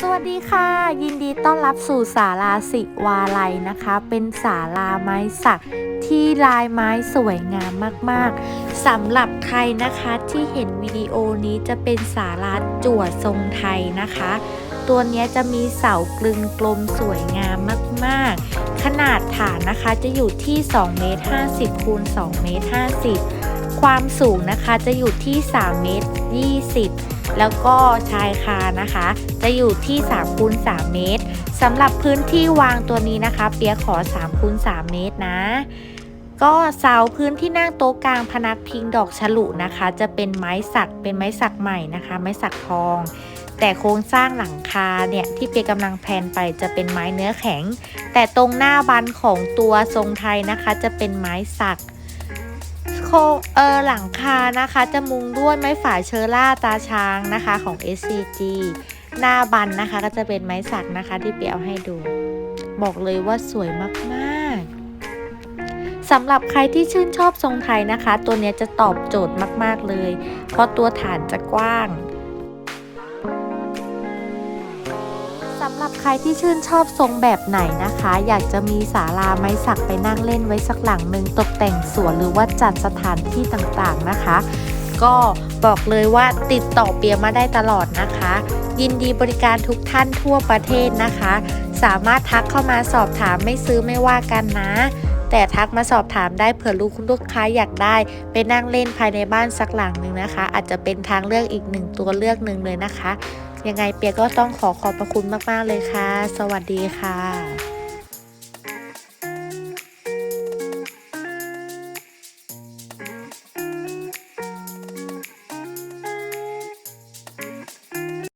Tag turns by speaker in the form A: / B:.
A: สวัสดีค่ะ ยินดีต้อนรับสู่ศาลาสิวาลัยนะคะ เป็นศาลาไม้สักที่ลายไม้สวยงามมากๆสำหรับใครนะคะที่เห็นวิดีโอนี้จะเป็นศาลาจั่วทรงไทยนะคะ ตัวนี้จะมีเสากลึงกลมสวยงามมากๆ ขนาดฐานนะคะจะอยู่ที่2เมตร50คูณ2เมตร50 ความสูงนะคะจะอยู่ที่3เมตร20 แล้วก็ชายคานะคะ จะอยู่ที่3คูณ3เมตรสำหรับพื้นที่วางตัวนี้นะคะ เปียขอ3คูณ3เมตรนะ ก็เสาพื้นที่นั่งโต๊ะกลางพนักพิงดอกฉลุนะคะ จะเป็นไม้สักเป็นไม้สักใหม่นะคะ ไม้สักทอง แต่โครงสร้างหลังคาเนี่ยที่เปียกำลังแพนไปจะเป็นไม้เนื้อแข็ง แต่ตรงหน้าบันของตัวทรงไทยนะคะ จะเป็นไม้สัก เออหลังคานะคะ จะมุงด้วยไม้ฝาเชอร่าตาช้างนะคะของ SCG หน้าบันนะคะก็จะเป็นไม้สักนะคะที่เปียวให้ดู บอกเลยว่าสวยมากๆสำหรับใครที่ชื่นชอบทรงไทยนะคะ ตัวเนี้ยจะตอบโจทย์มากๆเลย เพราะตัวฐานจะกว้างำหรับใครที่ชื่นชอบทรงแบบไหนนะคะ อยากจะมีศาลาไม้สักไปนั่งเล่นไว้สักหลังหนึ่งตกแต่งสวนหรือว่าจัดสถานที่ต่างๆนะคะ ก็บอกเลยว่าติดต่อเปียมาได้ตลอดนะคะ ยินดีบริการทุกท่านทั่วประเทศนะคะ สามารถทักเข้ามาสอบถามไม่ซื้อไม่ว่ากันนะแต่ทักมาสอบถามได้เผื่อลูกคุณลูกค้าอยากได้ไปนั่งเล่นภายในบ้านสักหลังหนึ่งนะคะ อาจจะเป็นทางเลือกอีกหนึ่งตัวเลือกหนึ่งเลยนะคะ ยังไงเปียก็ต้องขอขอบพระคุณมาก ๆ เลยค่ะ สวัสดีค่ะ